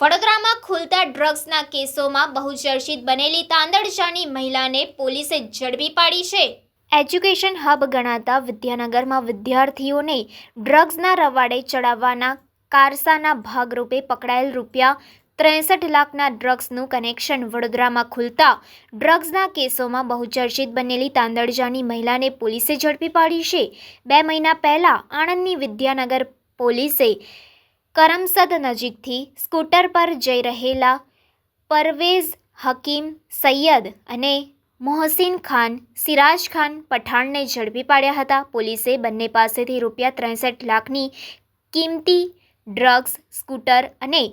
વડોદરામાં ખુલતા ડ્રગ્સના કેસોમાં બહુચર્ચિત બનેલી તાંદળજાની મહિલાને પોલીસે ઝડપી પાડી છે. એજ્યુકેશન હબ ગણાતા વિદ્યાનગરમાં વિદ્યાર્થીઓને ડ્રગ્સના રવાડે ચડાવવાના કારસાના ભાગરૂપે પકડાયેલ રૂપિયા ત્રેસઠ લાખના ડ્રગ્સનું કનેક્શન વડોદરામાં ખુલતા ડ્રગ્સના કેસોમાં બહુચર્ચિત બનેલી તાંદળજાની મહિલાને પોલીસે ઝડપી પાડી છે. બે મહિના પહેલાં આણંદની વિદ્યાનગર પોલીસે કરમસદ નજીકથી સ્કૂટર પર જઈ રહેલા પરવેઝ હકીમ સૈયદ અને મોહસિન ખાન, સિરાજ ખાન પઠાણને ઝડપી પાડ્યા હતા. પોલીસે બંને પાસેથી રૂપિયા ત્રેસઠ લાખની કિંમતી ડ્રગ્સ, સ્કૂટર અને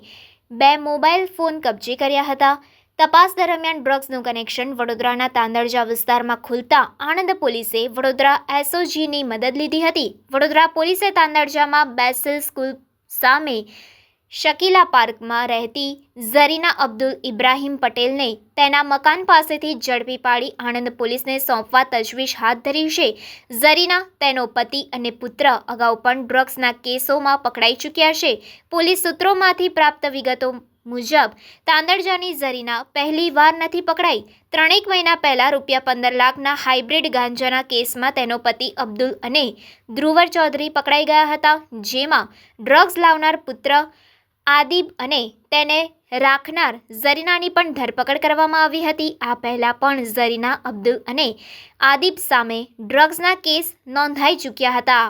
બે મોબાઈલ ફોન કબજે કર્યા હતા. તપાસ દરમિયાન ડ્રગ્સનું કનેક્શન વડોદરાના તાંદળજા વિસ્તારમાં ખુલતા આણંદ પોલીસે વડોદરા એસઓજીની મદદ લીધી હતી. વડોદરા પોલીસે તાંદળજામાં બેસલ સ્કૂલ સામે શકીલા પાર્કમાં રહેતી ઝરીના અબ્દુલ ઇબ્રાહીમ પટેલને તેના મકાન પાસેથી ઝડપી પાડી આણંદ પોલીસને સોંપવા તજવીજ હાથ ધરી છે. ઝરીના તેનો પતિ અને પુત્ર અગાઉ પણ ડ્રગ્સના કેસોમાં પકડાઈ ચૂક્યા છે. પોલીસ સૂત્રોમાંથી પ્રાપ્ત વિગતો મુજબ, તાંદળજાની ઝરીના પહેલી વાર નથી પકડાઈ. ત્રણેક મહિના પહેલા રૂપિયા પંદર લાખના હાઇબ્રિડ ગાંજાના કેસમાં તેનો પતિ અબ્દુલ અને ધ્રુવર ચૌધરી પકડાઈ ગયા હતા, જેમાં ડ્રગ્સ લાવનાર પુત્ર આદિબ અને તેને રાખનાર ઝરીનાની પણ ધરપકડ કરવામાં આવી હતી. આ પહેલાં પણ ઝરીના અબ્દુલ અને આદિબ સામે ડ્રગ્સના કેસ નોંધાઈ ચૂક્યા હતા.